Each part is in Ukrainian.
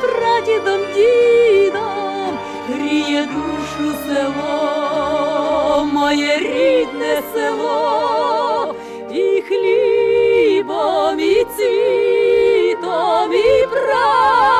прадідом, дідом гріє душу село, моє рідне село, і хлібом, і цвітом, і прадідом,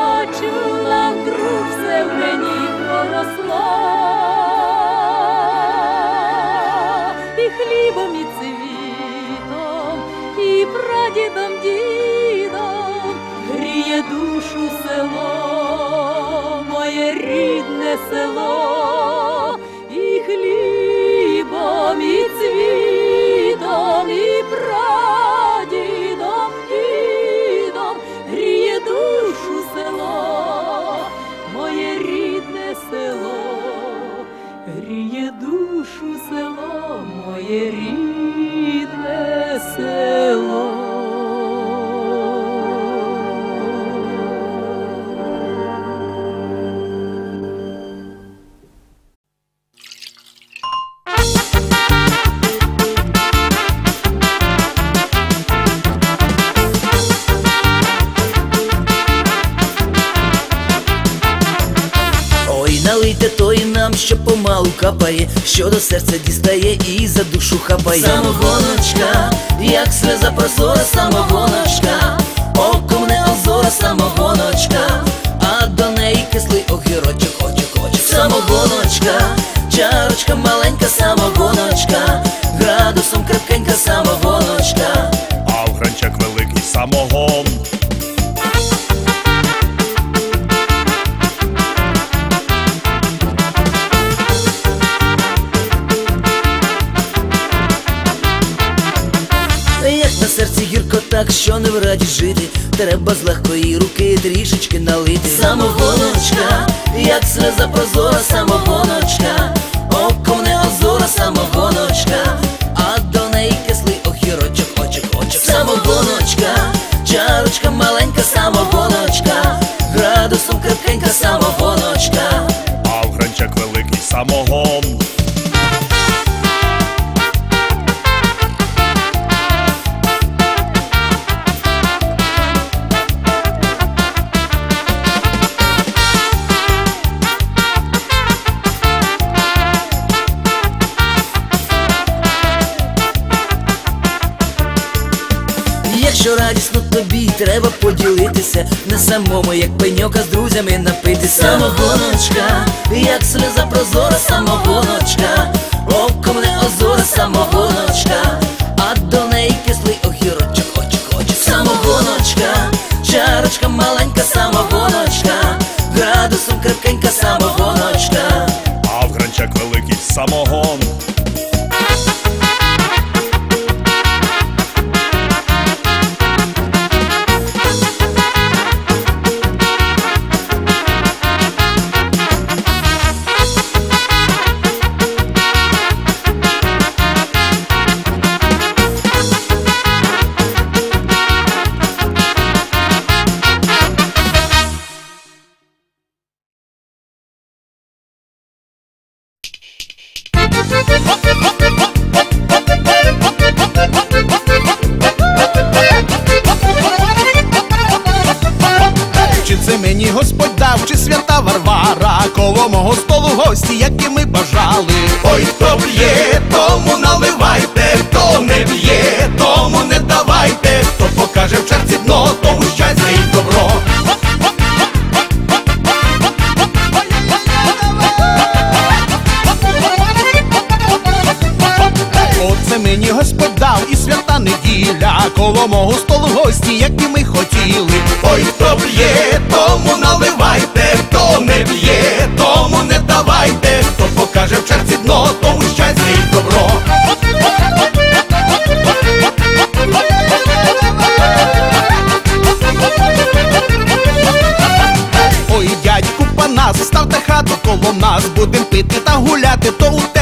помалу капає, що до серця дістає і за душу хапає. Самогоночка, як сльоза прозора, самогоночка, оком не озора, самогоночка, а до неї кислий огірочок, очок, очок. Самогоночка, чарочка маленька, самогоночка, градусом крепкенька самогоночка. а в гранчак великий самогон. В раді жити, треба з легкої руки трішечки налити. Самогоночка, як сльоза прозора, самогоночка, оком не озора, самогоночка, треба поділитися, не самому, як пеньока з друзями напитися. Самогоночка, як сльоза прозора, самогоночка. Господь дав, чи свята Варвара, коло мого столу гості, які ми бажали. Ой, хто б'є, тому наливайте, хто не б'є, тому не дав і свята неділя, коло мого столу гості, як і ми хотіли. Ой, хто б'є, тому наливайте, хто не б'є, тому не давайте, хто покаже в черзі дно, тому щастя і добро. Ой, дядьку, панас, заставте хату коло нас, будем пити та гуляти, то у тебе.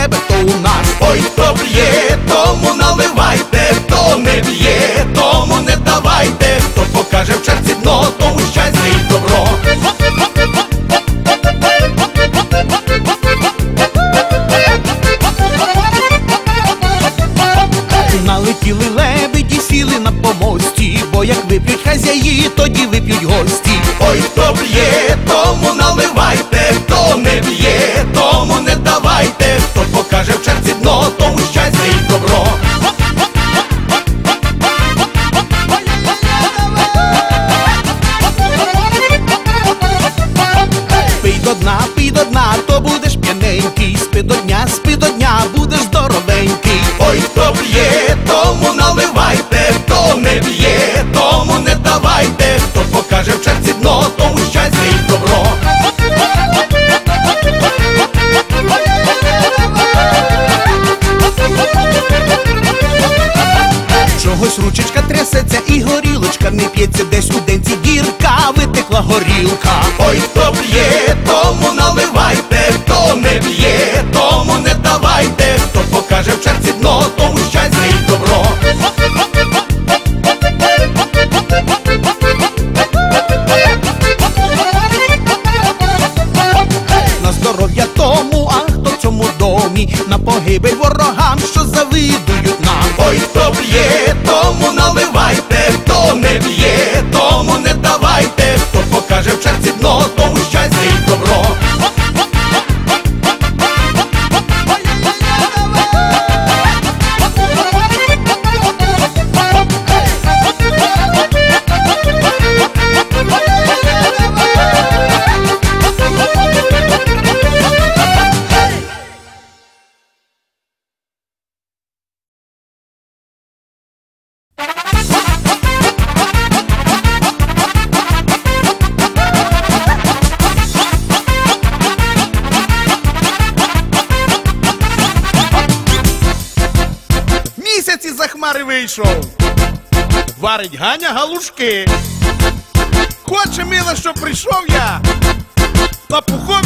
borilka, oj, oj. вийшов, варить Ганя галушки. Хоче мило, що прийшов я, папухом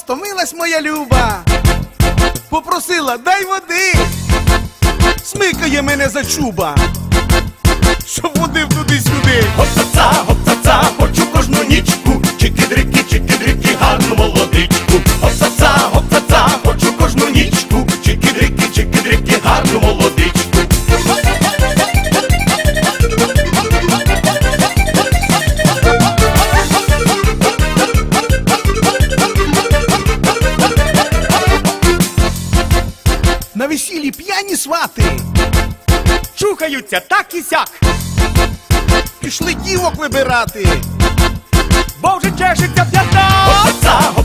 стомилась моя люба. Попросила, дай води. Смикає мене за чуба. Щоб водив туди-сюди. Гоп-ца-ца, гоп-ца-ца, хочу кожну нічку, чики-дрики, чики-дрики, гарну молодичку. Чухаються так і сяк, Пішли дівок вибирати. бо вже чешеться п'ята.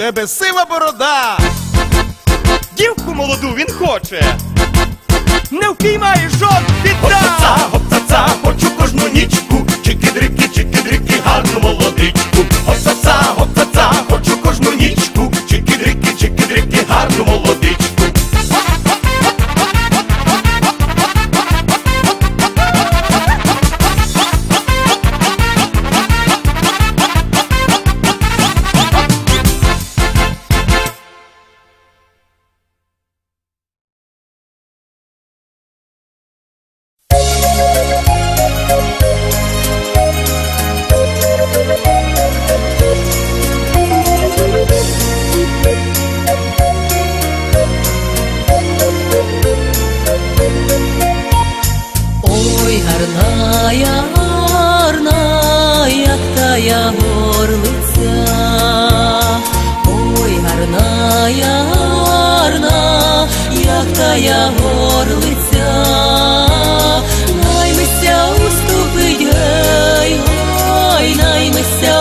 Тебе сива борода. Дівку молоду він хоче. Не впіймає жод Гоп-ца-ца, гоп-ца-ца, хочу кожну нічку, чики-дрики, чики-дрики, гарну молодичку. Гоп-ца-ца, гоп-ца-ца, хочу Ой, гарная, гарная тая горлиця, ой, гарная, гарна, як тая горлиця, наймися уступить, гей, ой, наймися